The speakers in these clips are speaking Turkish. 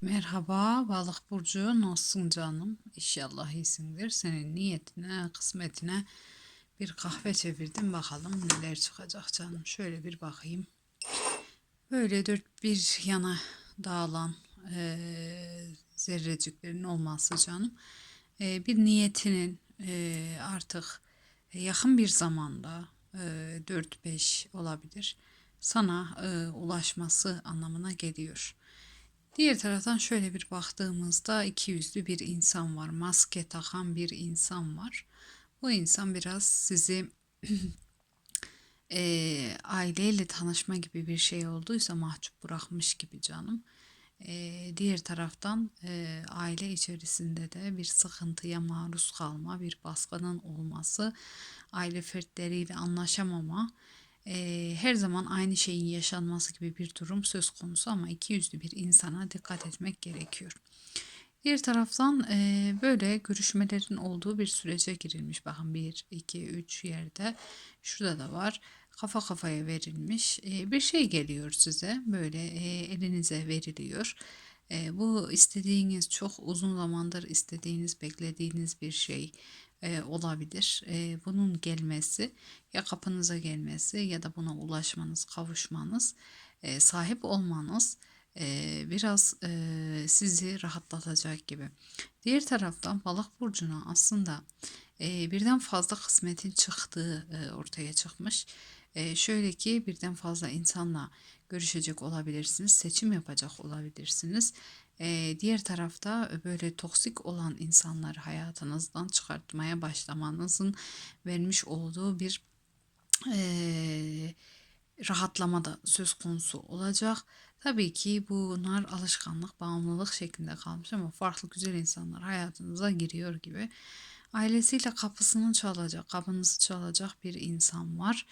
Merhaba balık burcu nasılsın canım? İnşallah iyisindir. Senin niyetine, kısmetine bir kahve çevirdim. Bakalım neler çıkacak canım. Şöyle bir bakayım. Böyle dört bir yana dağılan eee, zerreciklerin olması canım. Eee, bir niyetinin eee, artık yakın bir zamanda eee 4-5 olabilir sana eee, ulaşması anlamına geliyor. Diğer taraftan şöyle bir baktığımızda iki yüzlü bir insan var. Maske takan bir insan var. Bu insan biraz sizi eee, aileyle tanışma gibi bir şey olduysa mahcup bırakmış gibi canım. Eee, diğer taraftan eee, aile içerisinde de bir sıkıntıya maruz kalma, bir baskının olması, aile fertleriyle anlaşamama, eee, her zaman aynı şeyin yaşanması gibi bir durum söz konusu ama iki yüzlü bir insana dikkat etmek gerekiyor. Diğer taraftan eee, böyle görüşmelerin olduğu bir sürece girilmiş. Bakın bir, iki, üç yerde. Şurada da var. Kafa kafaya verilmiş. Eee, bir şey geliyor size. Böyle eee, elinize veriliyor. Eee, bu istediğiniz çok uzun zamandır istediğiniz, beklediğiniz bir şey eee, olabilir. Eee, bunun gelmesi ya kapınıza gelmesi ya da buna ulaşmanız, kavuşmanız, eee, sahip olmanız eee, biraz eee, sizi rahatlatacak gibi. Diğer taraftan balık burcuna aslında eee, birden fazla kısmetin çıktığı eee, ortaya çıkmış. Eee, şöyle ki birden fazla insanla görüşecek olabilirsiniz, seçim yapacak olabilirsiniz. Eee, diğer tarafta böyle toksik olan insanları hayatınızdan çıkartmaya başlamanızın vermiş olduğu bir eee, rahatlama da söz konusu olacak. Tabii ki bunlar alışkanlık, bağımlılık şeklinde kalmış ama farklı güzel insanlar hayatınıza giriyor gibi. Ailesiyle kapısını çalacak, kapınızı çalacak bir insan var.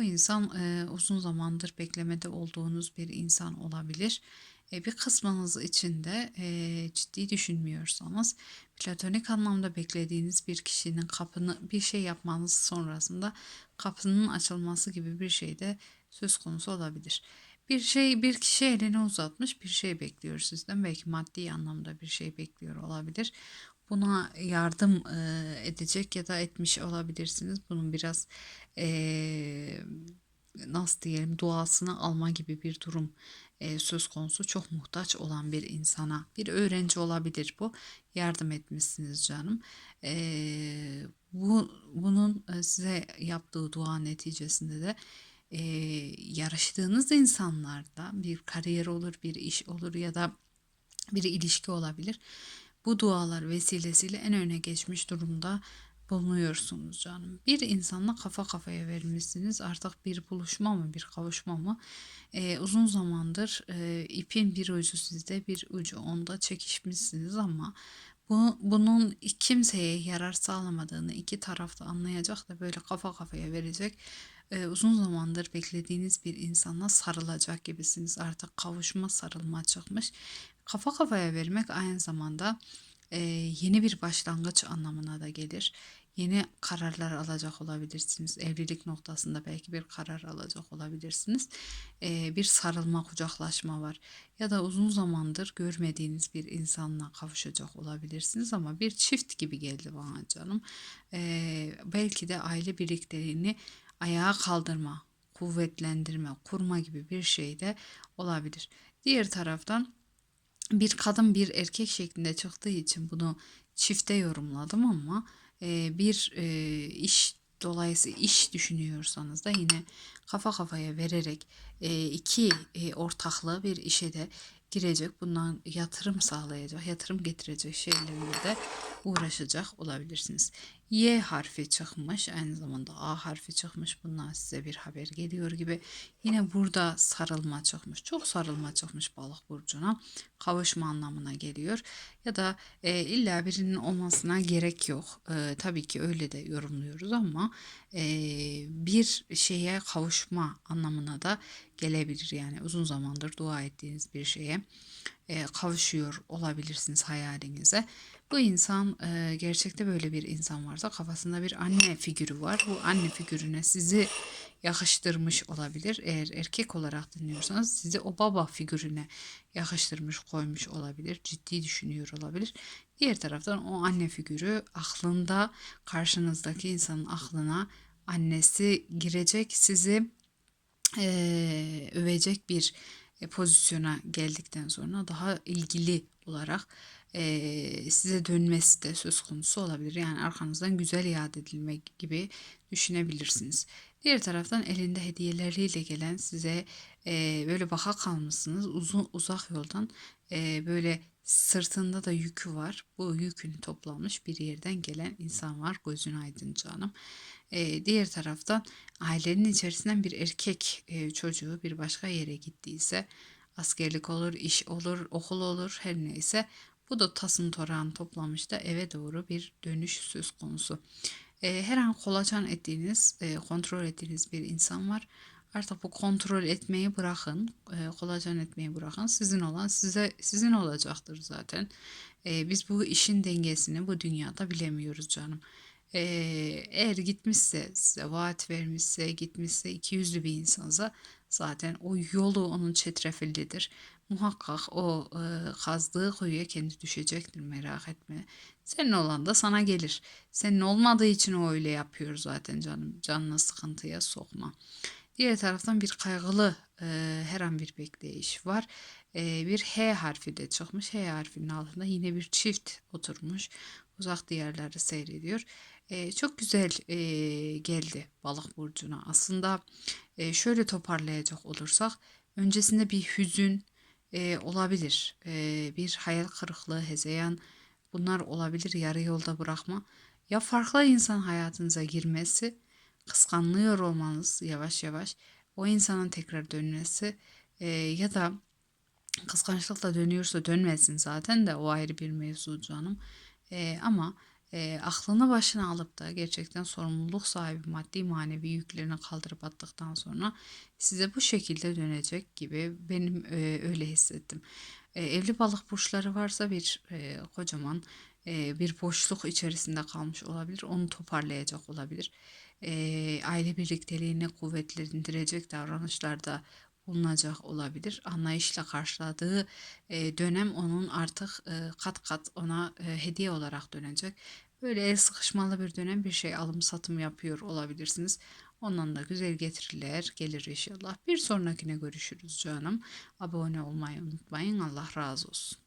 Bu insan e, uzun zamandır beklemede olduğunuz bir insan olabilir. E, bir kısmınız için de e, ciddi düşünmüyorsanız platonik anlamda beklediğiniz bir kişinin kapını bir şey yapmanız sonrasında kapının açılması gibi bir şey de söz konusu olabilir. Bir şey bir kişi elini uzatmış bir şey bekliyor sizden belki maddi anlamda bir şey bekliyor olabilir. Buna yardım e, edecek ya da etmiş olabilirsiniz. Bunun biraz e, nasıl diyelim duasını alma gibi bir durum e, söz konusu. Çok muhtaç olan bir insana bir öğrenci olabilir bu. Yardım etmişsiniz canım. E, bu bunun e, size yaptığı dua neticesinde de e, yarıştığınız insanlarda bir kariyer olur bir iş olur ya da bir ilişki olabilir bu dualar vesilesiyle en öne geçmiş durumda bulunuyorsunuz canım. Bir insanla kafa kafaya vermişsiniz. Artık bir buluşma mı, bir kavuşma mı? Ee, uzun zamandır e, ipin bir ucu sizde, bir ucu onda çekişmişsiniz ama bu, bunun kimseye yarar sağlamadığını iki tarafta anlayacak da böyle kafa kafaya verecek. Ee, uzun zamandır beklediğiniz bir insana sarılacak gibisiniz. Artık kavuşma, sarılma çıkmış. Kafa kafaya vermek aynı zamanda e, yeni bir başlangıç anlamına da gelir. Yeni kararlar alacak olabilirsiniz. Evlilik noktasında belki bir karar alacak olabilirsiniz. E, bir sarılma, kucaklaşma var. Ya da uzun zamandır görmediğiniz bir insanla kavuşacak olabilirsiniz ama bir çift gibi geldi bana canım. E, belki de aile birliklerini ayağa kaldırma, kuvvetlendirme, kurma gibi bir şey de olabilir. Diğer taraftan bir kadın bir erkek şeklinde çıktığı için bunu çifte yorumladım ama e, bir e, iş dolayısıyla iş düşünüyorsanız da yine kafa kafaya vererek e, iki e, ortaklı bir işe de girecek. Bundan yatırım sağlayacak, yatırım getirecek şeylerle de uğraşacak olabilirsiniz. Y harfi çıkmış. Aynı zamanda A harfi çıkmış. Bundan size bir haber geliyor gibi. Yine burada sarılma çıkmış. Çok sarılma çıkmış balık burcuna. Kavuşma anlamına geliyor. Ya da e, illa birinin olmasına gerek yok. E, tabii ki öyle de yorumluyoruz ama e, bir şeye kavuşma anlamına da gelebilir. Yani uzun zamandır dua ettiğiniz bir şeye e, kavuşuyor olabilirsiniz hayalinize. Bu insan e, gerçekte böyle bir insan varsa kafasında bir anne figürü var. Bu anne figürüne sizi yakıştırmış olabilir. Eğer erkek olarak dinliyorsanız sizi o baba figürüne yakıştırmış koymuş olabilir. Ciddi düşünüyor olabilir. Diğer taraftan o anne figürü aklında karşınızdaki insanın aklına annesi girecek sizi eee, övecek bir e, pozisyona geldikten sonra daha ilgili olarak eee, size dönmesi de söz konusu olabilir. Yani arkanızdan güzel iade edilme gibi düşünebilirsiniz. Diğer taraftan elinde hediyeleriyle gelen size eee, böyle baka kalmışsınız uzun uzak yoldan eee, böyle sırtında da yükü var. Bu yükünü toplamış bir yerden gelen insan var. Gözün aydın canım. Eee, diğer taraftan ailenin içerisinden bir erkek eee, çocuğu bir başka yere gittiyse askerlik olur, iş olur, okul olur her neyse bu da tasın torağını toplamış da eve doğru bir dönüş söz konusu. Eee, her an kolaçan ettiğiniz, eee, kontrol ettiğiniz bir insan var. Artık bu kontrol etmeyi bırakın, eee, kolaçan etmeyi bırakın. Sizin olan size sizin olacaktır zaten. Eee, biz bu işin dengesini bu dünyada bilemiyoruz canım. Eee, eğer gitmişse, size vaat vermişse, gitmişse, ikiyüzlü bir insansa zaten o yolu onun çetrefillidir. Muhakkak o e, kazdığı kuyuya kendi düşecektir merak etme. Senin olan da sana gelir. Senin olmadığı için o öyle yapıyor zaten canım. Canını sıkıntıya sokma. Diğer taraftan bir kaygılı e, her an bir bekleyiş var. E, bir H harfi de çıkmış. H harfinin altında yine bir çift oturmuş. Uzak diyarları seyrediyor. E, çok güzel e, geldi balık burcuna. Aslında e, şöyle toparlayacak olursak öncesinde bir hüzün e, olabilir. E, bir hayal kırıklığı, hezeyan bunlar olabilir yarı yolda bırakma. Ya farklı insan hayatınıza girmesi, kıskanlıyor olmanız yavaş yavaş o insanın tekrar dönmesi e, ya da kıskançlıkla dönüyorsa dönmesin zaten de o ayrı bir mevzu canım. E, ama e, aklını başına alıp da gerçekten sorumluluk sahibi maddi manevi yüklerini kaldırıp attıktan sonra size bu şekilde dönecek gibi benim e, öyle hissettim. E, evli balık burçları varsa bir e, kocaman e, bir boşluk içerisinde kalmış olabilir. Onu toparlayacak olabilir. E, aile birlikteliğini kuvvetlendirecek davranışlarda bulunacak olabilir. Anlayışla karşıladığı e, dönem onun artık e, kat kat ona e, hediye olarak dönecek. Böyle el sıkışmalı bir dönem bir şey alım satım yapıyor olabilirsiniz. Ondan da güzel getiriler gelir inşallah. Bir sonrakine görüşürüz canım. Abone olmayı unutmayın. Allah razı olsun.